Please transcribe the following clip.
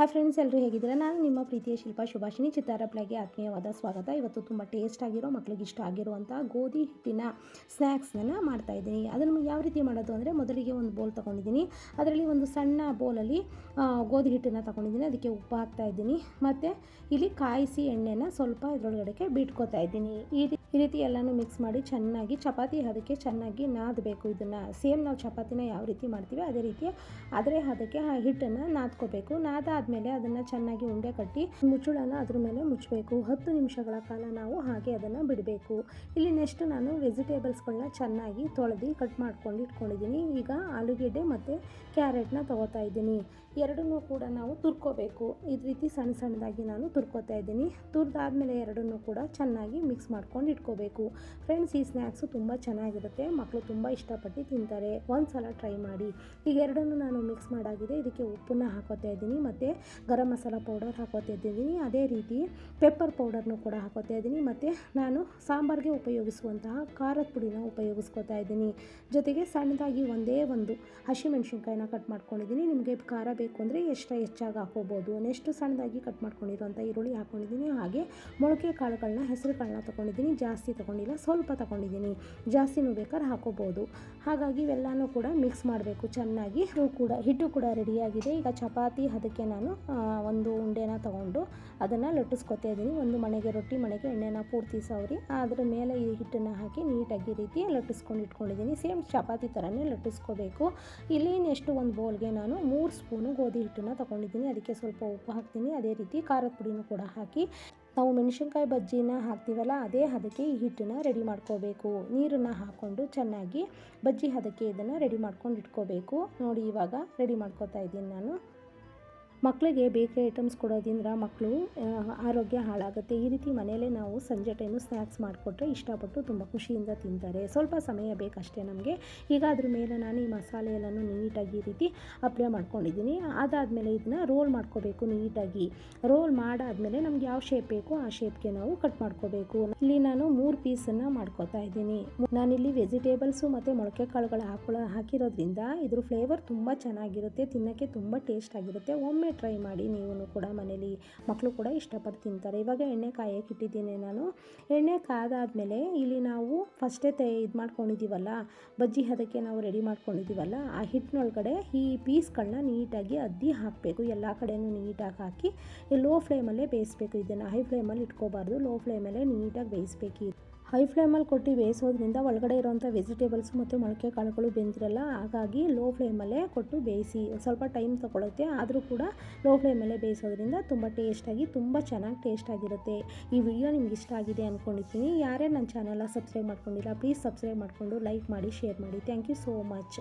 Hi friends ಎಲ್ಲರೂ ಹೇಗಿದ್ದೀರಾ? ನಾನು ನಿಮ್ಮ ಪ್ರೀತಿಯ ಶಿಲ್ಪ ಶುಭಾಷಿಣಿ ಚಿತ್ತಾರಪ್ಲಗೆ ಆತ್ಮೀಯವಾದ ಸ್ವಾಗತ. ಇವತ್ತು ತುಂಬ ಟೇಸ್ಟ್ ಆಗಿರೋ, ಮಕ್ಳಿಗೆ ಇಷ್ಟ ಆಗಿರುವಂಥ ಗೋಧಿ ಹಿಟ್ಟಿನ ಸ್ನ್ಯಾಕ್ಸ್ನ ಮಾಡ್ತಾ ಇದ್ದೀನಿ. ಅದನ್ನು ಯಾವ ರೀತಿ ಮಾಡೋದು ಅಂದರೆ, ಮೊದಲಿಗೆ ಒಂದು ಬೋಲ್ ತೊಗೊಂಡಿದ್ದೀನಿ. ಅದರಲ್ಲಿ ಒಂದು ಸಣ್ಣ ಬೋಲಲ್ಲಿ ಗೋಧಿ ಹಿಟ್ಟನ್ನು ತೊಗೊಂಡಿದ್ದೀನಿ. ಅದಕ್ಕೆ ಉಪ್ಪು ಹಾಕ್ತಾ ಇದ್ದೀನಿ. ಮತ್ತು ಇಲ್ಲಿ ಕಾಯಿಸಿ ಎಣ್ಣೆನ ಸ್ವಲ್ಪ ಇದರೊಳಗಡೆಗೆ ಬಿಟ್ಕೋತಾ ಇದ್ದೀನಿ. ಈ ಈ ರೀತಿ ಎಲ್ಲನೂ ಮಿಕ್ಸ್ ಮಾಡಿ ಚೆನ್ನಾಗಿ ಚಪಾತಿ ಹದಕ್ಕೆ ಚೆನ್ನಾಗಿ ನಾದಬೇಕು. ಇದನ್ನು ಸೇಮ್ ನಾವು ಚಪಾತಿನ ಯಾವ ರೀತಿ ಮಾಡ್ತೀವಿ ಅದೇ ರೀತಿ ಆದರೆ ಹದಕ್ಕೆ ಆ ಹಿಟ್ಟನ್ನು ನಾದ್ಕೋಬೇಕು. ನಾದಾದಮೇಲೆ ಅದನ್ನು ಚೆನ್ನಾಗಿ ಉಂಡೆ ಕಟ್ಟಿ ಮುಚ್ಚಳನ ಅದ್ರ ಮೇಲೆ ಮುಚ್ಚಬೇಕು. ಹತ್ತು ನಿಮಿಷಗಳ ಕಾಲ ನಾವು ಹಾಗೆ ಅದನ್ನು ಬಿಡಬೇಕು. ಇಲ್ಲಿ ನೆಕ್ಸ್ಟ್ ನಾನು ವೆಜಿಟೇಬಲ್ಸ್ಗಳನ್ನ ಚೆನ್ನಾಗಿ ತೊಳೆದು ಕಟ್ ಮಾಡ್ಕೊಂಡು ಇಟ್ಕೊಂಡಿದ್ದೀನಿ. ಈಗ ಆಲೂಗೆಡ್ಡೆ ಮತ್ತು ಕ್ಯಾರೆಟ್ನ ತೊಗೋತಾ ಇದ್ದೀನಿ. ಎರಡನ್ನೂ ಕೂಡ ನಾವು ತುರ್ಕೋಬೇಕು. ಈ ರೀತಿ ಸಣ್ಣ ಸಣ್ಣದಾಗಿ ನಾನು ತುರ್ಕೋತಾ ಇದ್ದೀನಿ. ತುರ್ದಾದ್ಮೇಲೆ ಎರಡನ್ನೂ ಕೂಡ ಚೆನ್ನಾಗಿ ಮಿಕ್ಸ್ ಮಾಡ್ಕೊಂಡು ಇಟ್ಕೋಬೇಕು ಫ್ರೆಂಡ್ಸ್ ಈ ಸ್ನ್ಯಾಕ್ಸು ತುಂಬ ಚೆನ್ನಾಗಿರುತ್ತೆ. ಮಕ್ಕಳು ತುಂಬ ಇಷ್ಟಪಟ್ಟು ತಿಂತಾರೆ. ಒಂದು ಸಲ ಟ್ರೈ ಮಾಡಿ. ಈಗ ಎರಡನ್ನು ನಾನು ಮಿಕ್ಸ್ ಮಾಡಾಗಿದೆ. ಇದಕ್ಕೆ ಉಪ್ಪನ್ನ ಹಾಕೋತಾ ಇದ್ದೀನಿ. ಮತ್ತು ಗರಂ ಮಸಾಲ ಪೌಡರ್ ಹಾಕೋತಾ ಇದ್ದೀನಿ. ಅದೇ ರೀತಿ ಪೆಪ್ಪರ್ ಪೌಡರ್ನು ಕೂಡ ಹಾಕೋತಾ ಇದ್ದೀನಿ. ಮತ್ತು ನಾನು ಸಾಂಬಾರಿಗೆ ಉಪಯೋಗಿಸುವಂತಹ ಖಾರದ ಪುಡಿನ ಉಪಯೋಗಿಸ್ಕೋತಾ ಇದ್ದೀನಿ. ಜೊತೆಗೆ ಸಣ್ಣದಾಗಿ ಒಂದೇ ಒಂದು ಹಸಿಮೆಣ್ಸಿನ್ಕಾಯಿನ ಕಟ್ ಮಾಡ್ಕೊಂಡಿದ್ದೀನಿ. ನಿಮಗೆ ಖಾರ ಬೇಕು ಅಂದರೆ ಎಷ್ಟು ಹೆಚ್ಚಾಗಿ ಹಾಕೋಬೋದು. ನೆಕ್ಸ್ಟ್ ಸಣ್ಣದಾಗಿ ಕಟ್ ಮಾಡ್ಕೊಂಡಿರುವಂಥ ಈರುಳ್ಳಿ ಹಾಕ್ಕೊಂಡಿದ್ದೀನಿ ಹಾಗೆ ಮೊಳಕೆ ಕಾಳುಗಳನ್ನ ಹೆಸರು ಕಾಳನ್ನ ತೊಗೊಂಡಿದ್ದೀನಿ. ಜಾಸ್ತಿ ತೊಗೊಂಡಿಲ್ಲ, ಸ್ವಲ್ಪ ತೊಗೊಂಡಿದ್ದೀನಿ. ಜಾಸ್ತಿನೂ ಬೇಕಾದ್ರೆ ಹಾಕೋಬೋದು. ಹಾಗಾಗಿ ಇವೆಲ್ಲನೂ ಕೂಡ ಮಿಕ್ಸ್ ಮಾಡಬೇಕು. ಚೆನ್ನಾಗಿ ಹೂ ಕೂಡ, ಹಿಟ್ಟು ಕೂಡ ರೆಡಿಯಾಗಿದೆ ಈಗ ಚಪಾತಿ, ಅದಕ್ಕೆ ನಾನು ಒಂದು ಉಂಡೆನ ತಗೊಂಡು ಅದನ್ನು ಲಟ್ಟಿಸ್ಕೊತಾ ಇದ್ದೀನಿ. ಒಂದು ಮನೆಗೆ ರೊಟ್ಟಿ, ಮನೆಗೆ ಎಣ್ಣೆನ ಪೂರ್ತಿ ಸವರಿ. ಅದರ ಮೇಲೆ ಈ ಹಿಟ್ಟನ್ನು ಹಾಕಿ ನೀಟಾಗಿ ರೀತಿ ಲಟ್ಟಿಸ್ಕೊಂಡು ಇಟ್ಕೊಂಡಿದ್ದೀನಿ. ಸೇಮ್ ಚಪಾತಿ ಥರನೇ ಲಟ್ಟಿಸ್ಕೋಬೇಕು. ಇಲ್ಲಿ ನೆಕ್ಸ್ಟ್ ಒಂದು ಬೌಲ್ಗೆ ನಾನು ಮೂರು ಸ್ಪೂನು ಗೋಧಿ ಹಿಟ್ಟನ್ನು ತೊಗೊಂಡಿದ್ದೀನಿ. ಅದಕ್ಕೆ ಸ್ವಲ್ಪ ಉಪ್ಪು ಹಾಕ್ತೀನಿ. ಅದೇ ರೀತಿ ಖಾರದ ಪುಡಿನೂ ಕೂಡ ಹಾಕಿ ನಾವು ಮೆಣಸಿನ್ಕಾಯಿ ಬಜ್ಜಿನ ಹಾಕ್ತೀವಲ್ಲ, ಅದೇ ಹದಕ್ಕೆ ಈ ಹಿಟ್ಟನ್ನು ರೆಡಿ ಮಾಡ್ಕೋಬೇಕು. ನೀರನ್ನು ಹಾಕ್ಕೊಂಡು ಚೆನ್ನಾಗಿ ಬಜ್ಜಿ ಹದಕ್ಕೆ ಇದನ್ನು ರೆಡಿ ಮಾಡ್ಕೊಂಡು ಇಟ್ಕೋಬೇಕು. ನೋಡಿ ಇವಾಗ ರೆಡಿ ಮಾಡ್ಕೋತಾ ಇದ್ದೀನಿ ನಾನು. ಮಕ್ಕಳಿಗೆ ಬೇಕರಿ ಐಟಮ್ಸ್ ಕೊಡೋದ್ರಿಂದ ಮಕ್ಕಳು ಆರೋಗ್ಯ ಹಾಳಾಗುತ್ತೆ. ಈ ರೀತಿ ಮನೆಯಲ್ಲೇ ನಾವು ಸಂಜೆ ಟೈಮು ಸ್ನ್ಯಾಕ್ಸ್ ಮಾಡಿಕೊಟ್ರೆ ಇಷ್ಟಪಟ್ಟು ತುಂಬ ಖುಷಿಯಿಂದ ತಿಂತಾರೆ. ಸ್ವಲ್ಪ ಸಮಯ ಬೇಕಷ್ಟೇ ನಮಗೆ. ಈಗ ಅದ್ರ ಮೇಲೆ ನಾನು ಈ ಮಸಾಲೆ ಎಲ್ಲನೂ ನೀಟಾಗಿ ಈ ರೀತಿ ಅಪ್ಲೈ ಮಾಡ್ಕೊಂಡಿದ್ದೀನಿ. ಅದಾದಮೇಲೆ ಇದನ್ನ ರೋಲ್ ಮಾಡ್ಕೋಬೇಕು ನೀಟಾಗಿ. ರೋಲ್ ಮಾಡಾದಮೇಲೆ ನಮ್ಗೆ ಯಾವ ಶೇಪ್ ಬೇಕು ಆ ಶೇಪ್ಗೆ ನಾವು ಕಟ್ ಮಾಡ್ಕೋಬೇಕು. ಇಲ್ಲಿ ನಾನು ಮೂರು ಪೀಸನ್ನು ಮಾಡ್ಕೋತಾ ಇದ್ದೀನಿ. ನಾನಿಲ್ಲಿ ವೆಜಿಟೇಬಲ್ಸು ಮತ್ತು ಮೊಳಕೆ ಕಾಳುಗಳು ಹಾಕೊಳ್ಳೋ ಹಾಕಿರೋದ್ರಿಂದ ಇದ್ರ ಫ್ಲೇವರ್ ತುಂಬ ಚೆನ್ನಾಗಿರುತ್ತೆ, ತಿನ್ನೋಕ್ಕೆ ತುಂಬ ಟೇಸ್ಟ್ ಆಗಿರುತ್ತೆ. ಒಮ್ಮೆ ಟ್ರೈ ಮಾಡಿ ನೀವು ಕೂಡ ಮನೇಲಿ ಮಕ್ಕಳು ಕೂಡ ಇಷ್ಟಪಟ್ಟು ತಿಂತಾರೆ. ಇವಾಗ ಎಣ್ಣೆ ಕಾಯಕ್ಕೆ ಇಟ್ಟಿದ್ದೀನಿ ನಾನು. ಎಣ್ಣೆ ಕಾದಾದಮೇಲೆ ಇಲ್ಲಿ ನಾವು ಫಸ್ಟೇ ತೆ ಇದು ಮಾಡ್ಕೊಂಡಿದ್ದೀವಲ್ಲ ಬಜ್ಜಿ ಅದಕ್ಕೆ ನಾವು ರೆಡಿ ಮಾಡ್ಕೊಂಡಿದ್ದೀವಲ್ಲ ಆ ಹಿಟ್ಟಿನೊಳಗಡೆ ಈ ಪೀಸ್ಗಳನ್ನ ನೀಟಾಗಿ ಅದ್ದಿ ಹಾಕಬೇಕು. ಎಲ್ಲ ಕಡೆನೂ ನೀಟಾಗಿ ಹಾಕಿ ಲೋ ಫ್ಲೇಮಲ್ಲೇ ಬೇಯಿಸ್ಬೇಕು. ಇದನ್ನು ಹೈ ಫ್ಲೇಮಲ್ಲಿ ಇಟ್ಕೋಬಾರ್ದು. ಲೋ ಫ್ಲೇಮಲ್ಲೇ ನೀಟಾಗಿ ಬೇಯಿಸ್ಬೇಕು ಹೈ ಫ್ಲೇಮಲ್ಲಿ ಕೊಟ್ಟು ಬೇಯಿಸೋದ್ರಿಂದ ಒಳಗಡೆ ಇರೋವಂಥ ವೆಜಿಟೇಬಲ್ಸ್ ಮತ್ತು ಮೊಳಕೆ ಕಾಳುಗಳು ಬೆಂದಿರಲ್ಲ, ಹಾಗಾಗಿ ಲೋ ಫ್ಲೇಮಲ್ಲೇ ಕೊಟ್ಟು ಬೇಯಿಸಿ. ಸ್ವಲ್ಪ ಟೈಮ್ ತೊಗೊಳುತ್ತೆ, ಆದರೂ ಕೂಡ ಲೋ ಫ್ಲೇಮಲ್ಲೇ ಬೇಯಿಸೋದ್ರಿಂದ ತುಂಬ ಟೇಸ್ಟಾಗಿ, ತುಂಬ ಚೆನ್ನಾಗಿ ಟೇಸ್ಟ್ ಆಗಿರುತ್ತೆ ಈ ವಿಡಿಯೋ ನಿಮ್ಗೆ ಇಷ್ಟ ಆಗಿದೆ ಅಂದ್ಕೊಂಡಿದ್ದೀನಿ ಯಾರೇ ನನ್ನ ಚಾನಲ್ನ ಸಬ್ಸ್ಕ್ರೈಬ್ ಮಾಡ್ಕೊಂಡಿಲ್ಲ, ಪ್ಲೀಸ್ ಸಬ್ಸ್ಕ್ರೈಬ್ ಮಾಡಿಕೊಂಡು ಲೈಕ್ ಮಾಡಿ, ಶೇರ್ ಮಾಡಿ. Thank you so much.